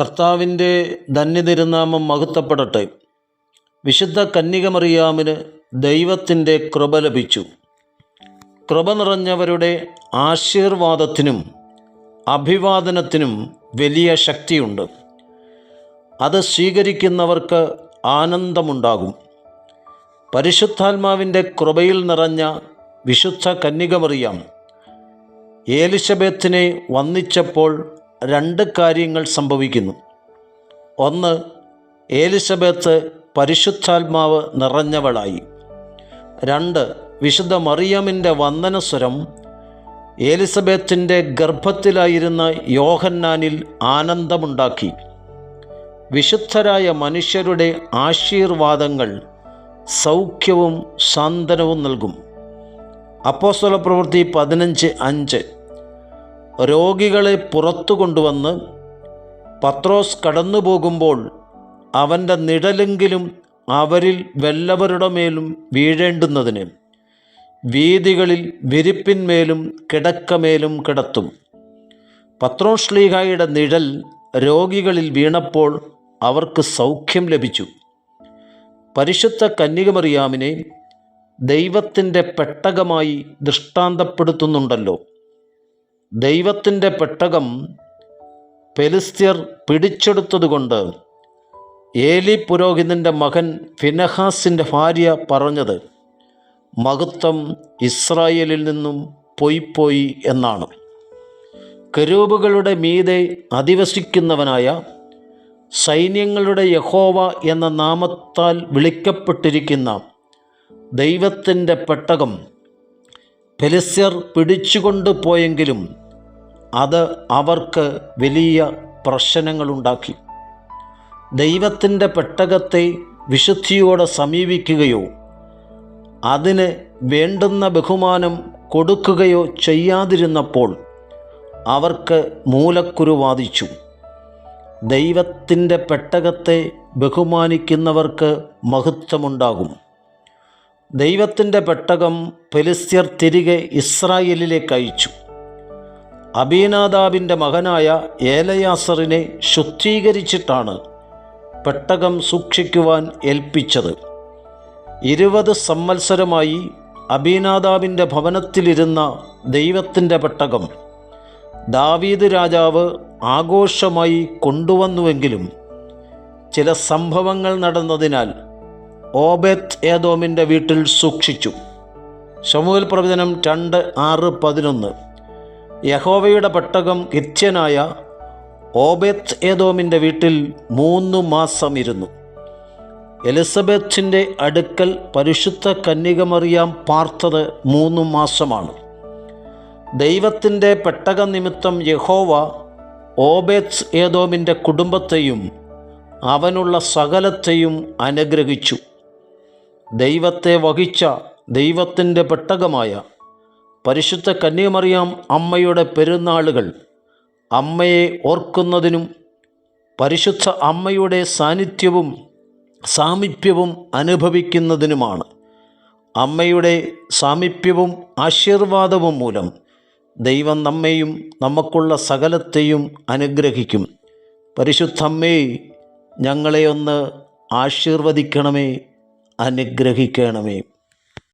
കർത്താവിന്റെ ധന്യതിരുനാമം മഹത്വപ്പെടട്ടെ. വിശുദ്ധ കന്യകമറിയാമിന് ദൈവത്തിന്റെ കൃപ ലഭിച്ചു. കൃപ നിറഞ്ഞവരുടെ ആശീർവാദത്തിനും അഭിവാദനത്തിനും വലിയ ശക്തിയുണ്ട്. അത് സ്വീകരിക്കുന്നവർക്ക് ആനന്ദമുണ്ടാകും. പരിശുദ്ധാത്മാവിന്റെ കൃപയിൽ നിറഞ്ഞ വിശുദ്ധ കന്യകമറിയാം. ഏലിസബത്തിനെ വന്ദിച്ചപ്പോൾ രണ്ട് കാര്യങ്ങൾ സംഭവിക്കുന്നു. ഒന്ന് ഏലിസബത്ത് പരിശുദ്ധാത്മാവ് നിറഞ്ഞവളായി. രണ്ട് വിശുദ്ധ മറിയമിന്റെ വന്ദനസ്വരം ഏലിസബത്തിന്റെ ഗർഭത്തിലായിരുന്ന യോഹന്നാനിൽ ആനന്ദമുണ്ടാക്കി. വിശുദ്ധരായ മനുഷ്യരുടെ ആശീർവാദങ്ങൾ സൗഖ്യവും സാന്ത്വനവും നൽകും. അപ്പോസ്തല പ്രവൃത്തി പതിനഞ്ച് അഞ്ച്. രോഗികളെ പുറത്തു കൊണ്ടുവന്ന് പത്രോസ് കടന്നു പോകുമ്പോൾ അവന്റെ നിഴലെങ്കിലും അവരിൽ വല്ലവരുടെ മേലും വീഴേണ്ടുന്നതിന് വീതികളിൽ വിരിപ്പിന്മേലും കിടക്കമേലും കിടത്തും. പത്രോശ്ലീഹായുടെ നിഴൽ രോഗികളിൽ വീണപ്പോൾ അവർക്ക് സൗഖ്യം ലഭിച്ചു. പരിശുദ്ധ കന്യകമറിയാമിനെ ദൈവത്തിന്റെ പെട്ടകമായി ദൃഷ്ടാന്തപ്പെടുത്തുന്നുണ്ടല്ലോ. ദൈവത്തിന്റെ പെട്ടകം പെലിസ്ത്യർ പിടിച്ചെടുത്തതുകൊണ്ട് ഏലി പുരോഹിതന്റെ മകൻ ഫിനഹാസിന്റെ ഭാര്യ പറഞ്ഞത് മഹത്വം ഇസ്രായേലിൽ നിന്നും പോയിപ്പോയി എന്നാണ്. കരൂപുകളുടെ മീതെ അധിവസിക്കുന്നവനായ സൈന്യങ്ങളുടെ യഹോവ എന്ന നാമത്താൽ വിളിക്കപ്പെട്ടിരിക്കുന്ന ദൈവത്തിന്റെ പെട്ടകം ഫെലിസ്യർ പിടിച്ചുകൊണ്ടു പോയെങ്കിലും അത് അവർക്ക് വലിയ പ്രശ്നങ്ങളുണ്ടാക്കി. ദൈവത്തിന്റെ പെട്ടകത്തെ വിശുദ്ധിയോടെ സമീപിക്കുകയോ അതിന് വേണ്ടുന്ന ബഹുമാനം കൊടുക്കുകയോ ചെയ്യാതിരുന്നപ്പോൾ അവർക്ക് മൂലക്കുരു വാദിച്ചു. ദൈവത്തിന്റെ പെട്ടകത്തെ ബഹുമാനിക്കുന്നവർക്ക് മഹത്വമുണ്ടാകും. ദൈവത്തിന്റെ പെട്ടകം ഫെലിസ്ത്യർ തിരികെ ഇസ്രായേലിലേക്ക് അയച്ചു. അബീനാദാബിന്റെ മകനായ ഏലയാസറിനെ ശുദ്ധീകരിച്ചിട്ടാണ് പെട്ടകം സൂക്ഷിക്കുവാൻ ഏൽപ്പിച്ചത്. ഇരുപത് സംവത്സരമായി അബീനാദാബിന്റെ ഭവനത്തിലിരുന്ന ദൈവത്തിന്റെ പെട്ടകം ദാവീദ് രാജാവ് ആഘോഷമായി കൊണ്ടുവന്നുവെങ്കിലും ചില സംഭവങ്ങൾ നടന്നതിനാൽ ഓബെത്ത് ഏതോമിന്റെ വീട്ടിൽ സൂക്ഷിച്ചു. ശമൂൽ പ്രവചനം രണ്ട് ആറ് പതിനൊന്ന്. യഹോവയുടെ പെട്ടകം ഗിത്യനായ ഓബെത്ത് ഏതോമിന്റെ വീട്ടിൽ മൂന്ന് മാസം ഇരുന്നു എലിസബത്തിന്റെ അടുക്കൽ പരിശുദ്ധ കന്യകമറിയാം പാർത്തത് മൂന്ന് മാസമാണ്. ദൈവത്തിന്റെ പെട്ടക നിമിത്തം യഹോവ ഓബേത്സ് ഏതോമിന്റെ കുടുംബത്തെയും അവനുള്ള സകലത്തെയും അനുഗ്രഹിച്ചു. ദൈവത്തെ വഹിച്ച ദൈവത്തിന്റെ പെട്ടകമായ പരിശുദ്ധ കന്യമറിയാം അമ്മയുടെ പെരുന്നാളുകൾ. അമ്മയെ ഓർക്കുന്നതിനും പരിശുദ്ധ അമ്മയുടെ സാന്നിധ്യവും സാമീപ്യവും അനുഭവിക്കുന്നതിനുമാണ്. അമ്മയുടെ സാമീപ്യവും ആശീർവാദവും മൂലം ദൈവം നമ്മെയും നമുക്കുള്ള സകലത്തെയും അനുഗ്രഹിക്കും. പരിശുദ്ധമ്മേ ഞങ്ങളെ ഒന്ന് ആശീർവദിക്കണമേ അനുഗ്രഹിക്കണമേ.